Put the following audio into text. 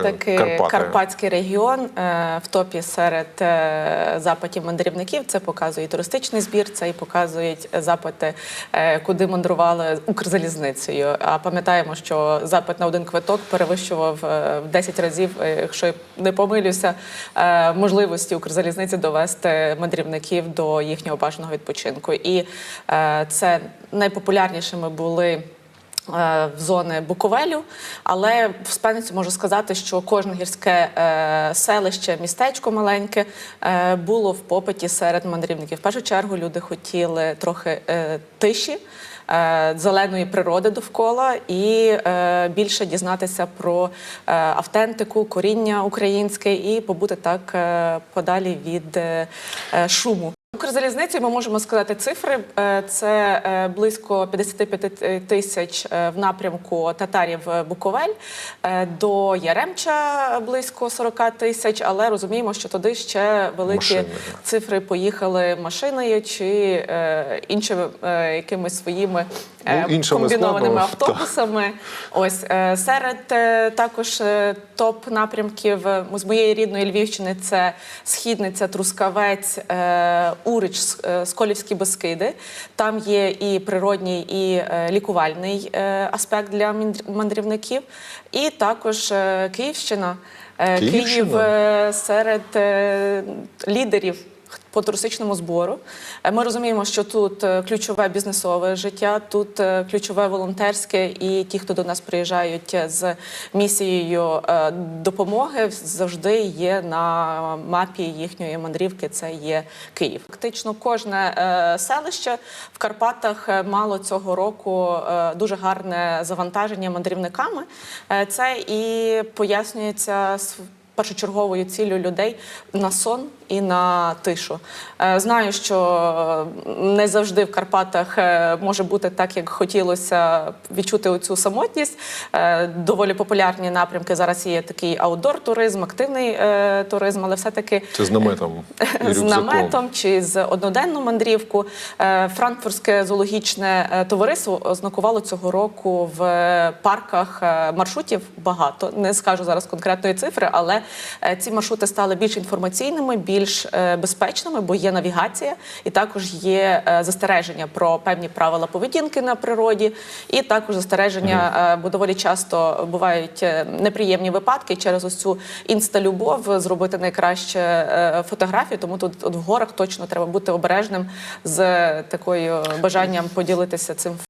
все-таки Карпати. Карпатський регіон е, в топі серед е, запитів мандрівників. Це показує і туристичний збір, це і показують запити, е, куди мандрували Укрзалізницею. А пам'ятаємо, що запит на один квиток перевищував в 10 разів, якщо я не помилюся, можливості Укрзалізниці довести мандрівників до їхнього бажаного відпочинку. І це найпопулярнішими були в зони Буковелю, але в спальниці можу сказати, що кожне гірське е, селище, містечко маленьке е, було в попиті серед мандрівників. В першу чергу люди хотіли трохи е, тиші. е, Зеленої природи довкола і е, більше дізнатися про е, автентику, коріння українське і побути так е, подалі від е, е, шуму. Укрзалізницею ми можемо сказати цифри. Е, Це е, близько 55 тисяч е, в напрямку татарів Буковель, до Яремча близько 40 тисяч, але розуміємо, що туди ще великі машини. цифри поїхали машиною чи іншими якимись своїми комбінованими автобусами. Ось е, серед е, також е, топ напрямків е, з моєї рідної Львівщини це Східниця, Трускавець, е, Урич, е, Сколівські Бескиди. Там є і природній, і е, лікувальний е, аспект для мандрівників. І також е, Київщина. Е, Київ е, серед е, лідерів по туристичному збору. Е, Ми розуміємо, що тут е, ключове бізнесове життя, тут е, ключове волонтерське, і ті, хто до нас приїжджають з місією допомоги, завжди є на мапі їхньої мандрівки. Це є Київ. Фактично, кожне селище в Карпатах мало цього року дуже гарне завантаження мандрівниками. Це і пояснюється першочерговою ціллю людей на сон і на тишу. Е, Знаю, що не завжди в Карпатах е, може бути так, як хотілося відчути оцю самотність. Е, Доволі популярні напрямки. Зараз є такий аутдор-туризм, активний туризм, але все-таки Це з наметом і з наметом чи з одноденну мандрівку. Франкфуртське зоологічне товариство ознакувало цього року в парках маршрутів багато. Не скажу зараз конкретної цифри, але ці маршрути стали більш інформаційними, більш е, безпечними, бо є навігація, і також є е, застереження про певні правила поведінки на природі, і також застереження, е, бо доволі часто бувають е, неприємні випадки через ось цю інсталюбов зробити найкраще е, фотографію. Тому тут от в горах точно треба бути обережним з такою бажанням поділитися цим